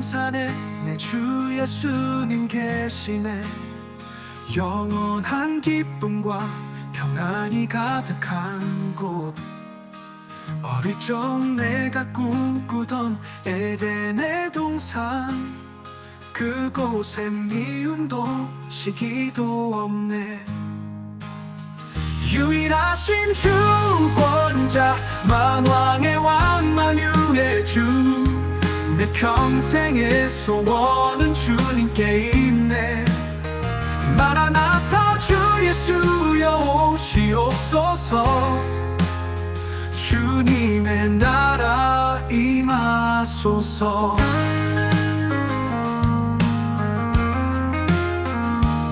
산에 내 주 예수님 계시네. 영원한 기쁨과 평안이 가득한 곳. 어릴 적 내가 꿈꾸던 에덴의 동산. 그곳엔 미움도 시기도 없네. 유일하신 주권자 왕 평생의 소원은 주님께 있네. 마라나타 주 예수여 오시옵소서 주님의 나라 임하소서.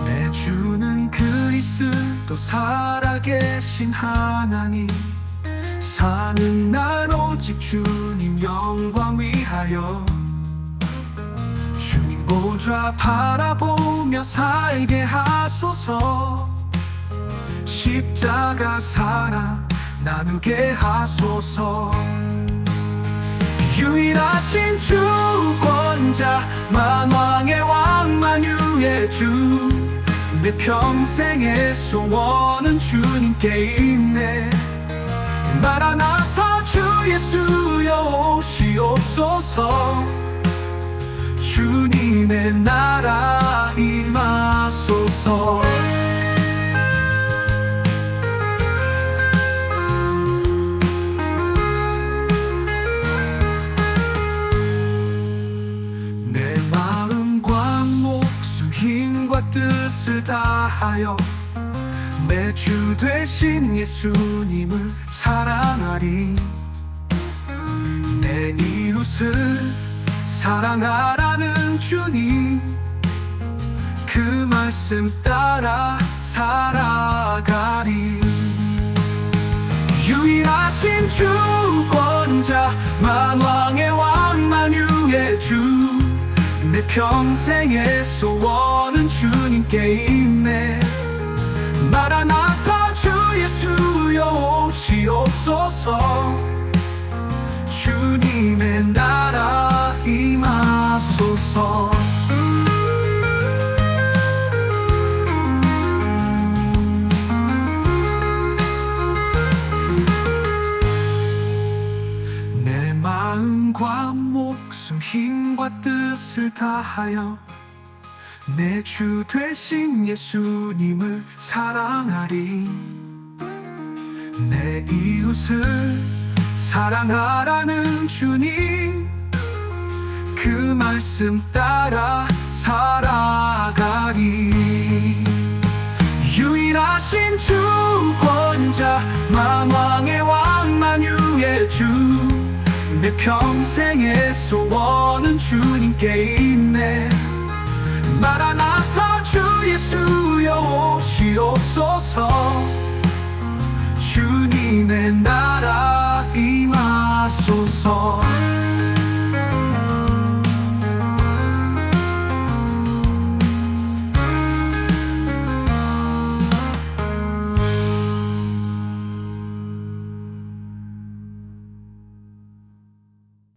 내 주는 그리스도 살아계신 하나님. 사는 날 오직 주님 영광 위하여 주님 보좌 바라보며 살게 하소서. 십자가 사랑 나누게 하소서. 유일하신 주권자 만왕의 왕 만유의 주. 내 평생의 소원은 주님께 있네. 마라나타 주 예수여 오시옵소서 주님의 나라 임하소서. 내 마음과 목숨 힘과 뜻을 다하여 내주 되신 예수님을 사랑하리. 내 이웃을 사랑하라는 주님 그 말씀 따라 살아가리. 유일하신 주권자 만왕의 왕 만유의 주. 내 평생의 소원은 주님께 있네. 마라나타 주 임하소서. 내 마음과 목숨 힘과 뜻을 다하여 내주 되신 예수님을 사랑하리. 내 이웃을 사랑하라는 주님. 그 말씀 따라 살아가리 유일하신 주 권자 만왕의 왕 만유의 주. 내 평생의 소원은 주님께 있네. 마라나타 주 예수여 오시옵소서. 주님의 나라 임하소서